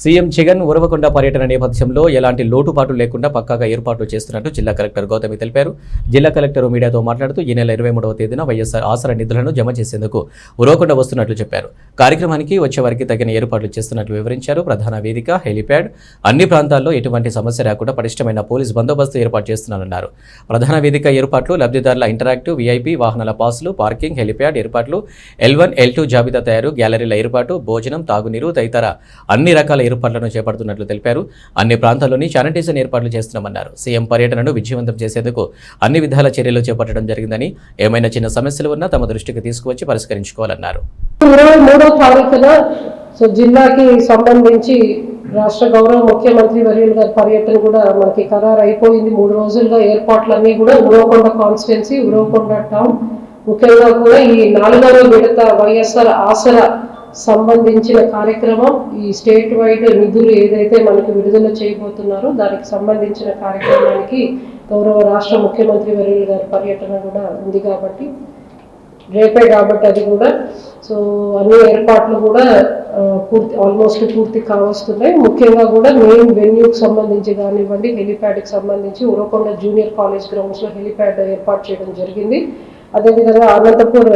CM Jagan Uravakonda పర్యటన నేపథ్యంలో ఎలాంటి లోటుపాటు లేకుండా పక్కాగా ఏర్పాట్లు చేస్తున్నట్టు జిల్లా కలెక్టర్ గౌతమి తెలిపారు. జిల్లా కలెక్టర్ మీడియాతో మాట్లాడుతూ ఈ నెల ఇరవై మూడవ తేదీన వైఎస్ఆర్ ఆసరా నిధులను జమ చేసేందుకు ఉరవకొండ వస్తున్నట్లు చెప్పారు. కార్యక్రమానికి వచ్చే వారికి తగిన ఏర్పాట్లు చేస్తున్నట్లు వివరించారు. ప్రధాన వేదిక హెలిప్యాడ్ అన్ని ప్రాంతాల్లో ఎటువంటి సమస్య రాకుండా పటిష్టమైన పోలీస్ బందోబస్తు ఏర్పాటు చేస్తున్నారన్నారు ప్రధాన వేదిక ఏర్పాట్లు లబ్ధిదారుల ఇంటరాక్టివ్ వీఐపీ వాహనాల పాసులు పార్కింగ్ హెలిప్యాడ్ ఏర్పాట్లు ఎల్ వన్ ఎల్ టూ జాబితా తయారు గ్యాలరీల ఏర్పాటు భోజనం తాగునీరు తదితర అన్ని రకాల ఏర్పాట్లను చేపడుతున్నట్లు తెలిపారు. అన్ని ప్రాంతాల్లోని శానిటైజేషన్ ఏర్పాట్లు చేస్తున్నామన్నారు. సీఎం పర్యటనను విజయవంతం చేసేందుకు అన్ని విధాల చర్యలు చేపట్టడం జరిగిందని ఏమైనా చిన్న సమస్యలు ఉన్నా తమ దృష్టికి తీసుకువచ్చి పరిష్కరించుకోవాలన్నారు. ఇరవై మూడో తారీఖున సో జిల్లాకి సంబంధించి రాష్ట్ర గౌరవ ముఖ్యమంత్రి వర్యులు గారి పర్యటన కూడా మనకి ఖరారు అయిపోయింది మూడు రోజులుగా ఏర్పాట్లన్నీ కూడా ఉరవకొండ కాన్స్టిట్యున్సీ ఉరవకొండ టౌన్. ముఖ్యంగా కూడా ఈ నాలుగవ విడత వైఎస్ఆర్ ఆసరా సంబంధించిన కార్యక్రమం ఈ స్టేట్ వైడ్ నిధులు ఏదైతే మనకి విడుదల చేయబోతున్నారో దానికి సంబంధించిన కార్యక్రమానికి గౌరవ రాష్ట్ర ముఖ్యమంత్రి వర్యులు గారి పర్యటన కూడా ఉంది కాబట్టి రేపే కాబట్టి అది కూడా. సో అన్ని ఏర్పాట్లు కూడా పూర్తి ఆల్మోస్ట్ పూర్తి కావస్తున్నాయి. ముఖ్యంగా కూడా మెయిన్ వెన్యూకి సంబంధించి కానివ్వండి హెలిప్యాడ్కి సంబంధించి ఉరవకొండ జూనియర్ కాలేజ్ గ్రౌండ్స్లో హెలిప్యాడ్ ఏర్పాటు చేయడం జరిగింది. అదేవిధంగా అనంతపూర్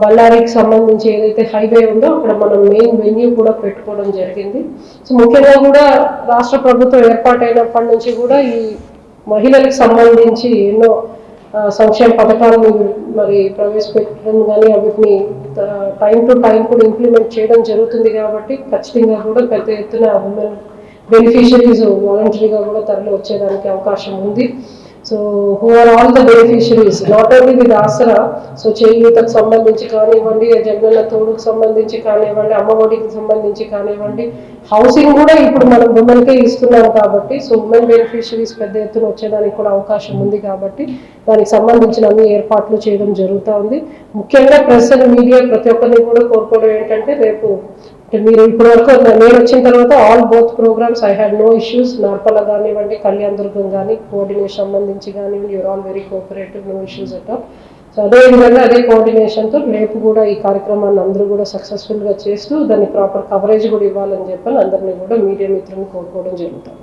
బళ్ళారికి సంబంధించి ఏదైతే హైవే ఉందో అక్కడ మనం మెయిన్ వెన్యూ కూడా పెట్టుకోవడం జరిగింది. సో ముఖ్యంగా కూడా రాష్ట్ర ప్రభుత్వం ఏర్పాటైనప్పటి నుంచి కూడా ఈ మహిళలకు సంబంధించి ఎన్నో సంక్షేమ పథకాలను మరి ప్రవేశపెట్టడం కానీ వాటిని టైం టు టైం కూడా ఇంప్లిమెంట్ చేయడం జరుగుతుంది కాబట్టి ఖచ్చితంగా కూడా పెద్ద ఎత్తున ఉమెన్ బెనిఫిషరీస్ వాలంటరీగా కూడా తరలి వచ్చేదానికి అవకాశం ఉంది. So who are all the beneficiaries not only with Asara so చేయూతకు సంబంధించి కానివ్వండి జగనన్న తోడుకు సంబంధించి కానివ్వండి అమ్మఒడికి సంబంధించి కానివ్వండి హౌసింగ్ కూడా ఇప్పుడు మనం ఉమెన్కే ఇస్తున్నాం కాబట్టి సో ఉమెన్ బెనిఫిషరీస్ పెద్ద ఎత్తున వచ్చేదానికి కూడా అవకాశం ఉంది కాబట్టి దానికి సంబంధించిన అన్ని ఏర్పాట్లు చేయడం జరుగుతూ ఉంది. ముఖ్యంగా ప్రెస్ అండ్ మీడియా ప్రతి ఒక్కరిని కూడా కోరుకోవడం ఏంటంటే రేపు మీరు ఇప్పటి వరకు నేను వచ్చిన తర్వాత all both programmes I had no issues Narpala కానివ్వండి కళ్యాణ్ దుర్గం కానీ కోఆర్డినేషన్ సంబంధించి కానివ్వండి you're all very cooperative no issues at so అదే విధంగా అదే కోఆర్డినేషన్తో రేపు కూడా ఈ కార్యక్రమాన్ని అందరూ కూడా సక్సెస్ఫుల్గా చేస్తూ దాన్ని ప్రాపర్ కవరేజ్ కూడా ఇవ్వాలని చెప్పని అందరినీ కూడా మీడియా మిత్రులను కోరుకోవడం జరుగుతుంది.